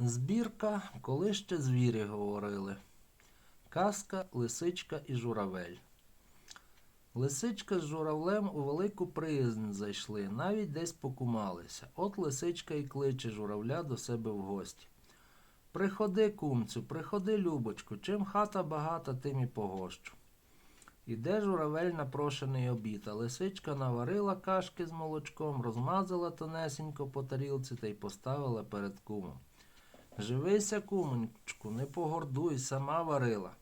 Збірка, коли ще звірі говорили. Казка, лисичка і журавель. Лисичка з журавлем у велику приязнь зайшли, навіть десь покумалися. От лисичка і кличе журавля до себе в гості. Приходи, кумцю, приходи, любочку, чим хата багата, тим і погощу. Іде журавель на прошений обід, а лисичка наварила кашки з молочком, розмазала тонесенько по тарілці та й поставила перед кумом. Живися, кумоньку, не погордуй, сама варила.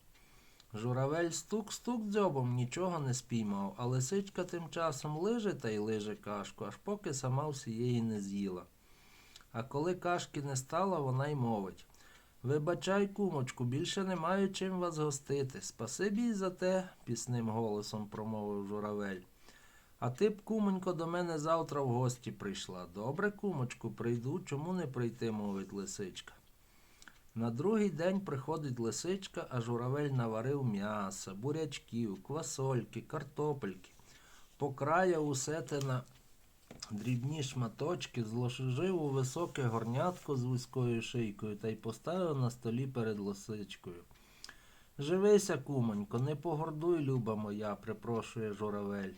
Журавель стук-стук дзьобом нічого не спіймав, а лисичка тим часом лиже та й лиже кашку, аж поки сама всієї не з'їла. А коли кашки не стало, вона й мовить. Вибачай, кумочку, більше не маю чим вас гостити. Спасибі й за те, пісним голосом промовив журавель. А ти б, кумонько, до мене завтра в гості прийшла. Добре, кумочку, прийду, чому не прийти, мовить лисичка. На другий день приходить лисичка, а журавель наварив м'яса, бурячків, квасольки, картопельки. Покраяв усе те на дрібні шматочки, зложив у високе горнятко з вузькою шийкою та й поставив на столі перед лисичкою. Живися, кумонько, не погордуй, люба моя, припрошує журавель.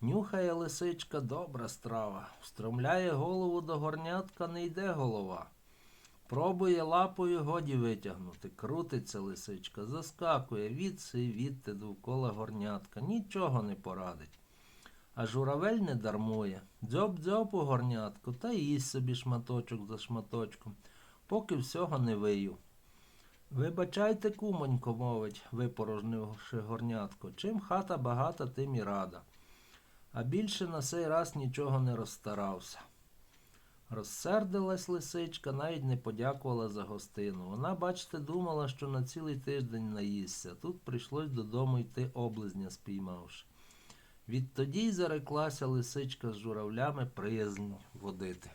Нюхає лисичка добра страва, встромляє голову до горнятка, не йде голова. Пробує лапою годі витягнути, крутиться лисичка, заскакує відси відти довкола горнятка, нічого не порадить. А журавель не дармує. Дзьоб-дзьоб у горнятку та їсть собі шматочок за шматочком, поки всього не вию. Вибачайте, кумонько, мовить, випорожнивши горнятко, чим хата багата, тим і рада. А більше на сей раз нічого не розстарався. Розсердилась лисичка, навіть не подякувала за гостину. Вона, бачите, думала, що на цілий тиждень наїсться. Тут прийшлось додому йти облизня спіймавши. Відтоді й зареклася лисичка з журавлями приязнь водити.